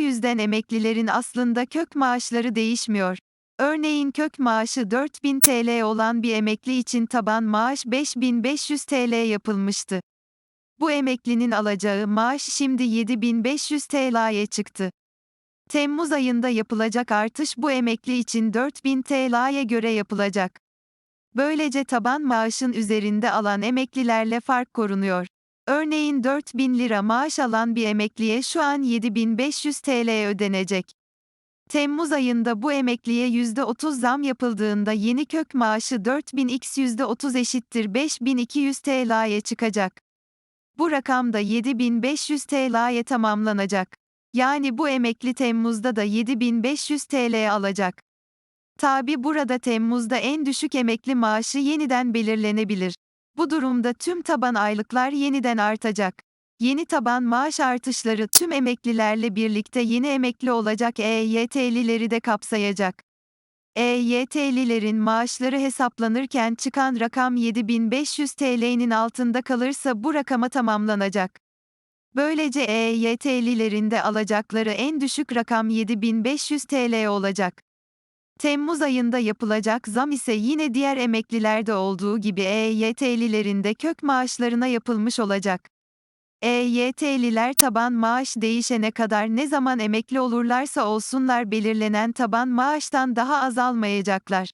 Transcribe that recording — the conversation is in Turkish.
yüzden emeklilerin aslında kök maaşları değişmiyor. Örneğin kök maaşı 4000 TL olan bir emekli için taban maaş 5500 TL yapılmıştı. Bu emeklinin alacağı maaş şimdi 7500 TL'ye çıktı. Temmuz ayında yapılacak artış bu emekli için 4000 TL'ye göre yapılacak. Böylece taban maaşın üzerinde alan emeklilerle fark korunuyor. Örneğin 4000 lira maaş alan bir emekliye şu an 7500 TL ödenecek. Temmuz ayında bu emekliye %30 zam yapıldığında yeni kök maaşı 4000x %30 eşittir 5200 TL'ye çıkacak. Bu rakam da 7500 TL'ye tamamlanacak. Yani bu emekli Temmuz'da da 7500 TL alacak. Tabi burada Temmuz'da en düşük emekli maaşı yeniden belirlenebilir. Bu durumda tüm taban aylıklar yeniden artacak. Yeni taban maaş artışları tüm emeklilerle birlikte yeni emekli olacak EYT'lileri de kapsayacak. EYT'lilerin maaşları hesaplanırken çıkan rakam 7500 TL'nin altında kalırsa bu rakama tamamlanacak. Böylece EYT'lilerin de alacakları en düşük rakam 7500 TL olacak. Temmuz ayında yapılacak zam ise yine diğer emeklilerde olduğu gibi EYT'lilerin de kök maaşlarına yapılmış olacak. EYT'liler taban maaş değişene kadar ne zaman emekli olurlarsa olsunlar belirlenen taban maaştan daha az almayacaklar.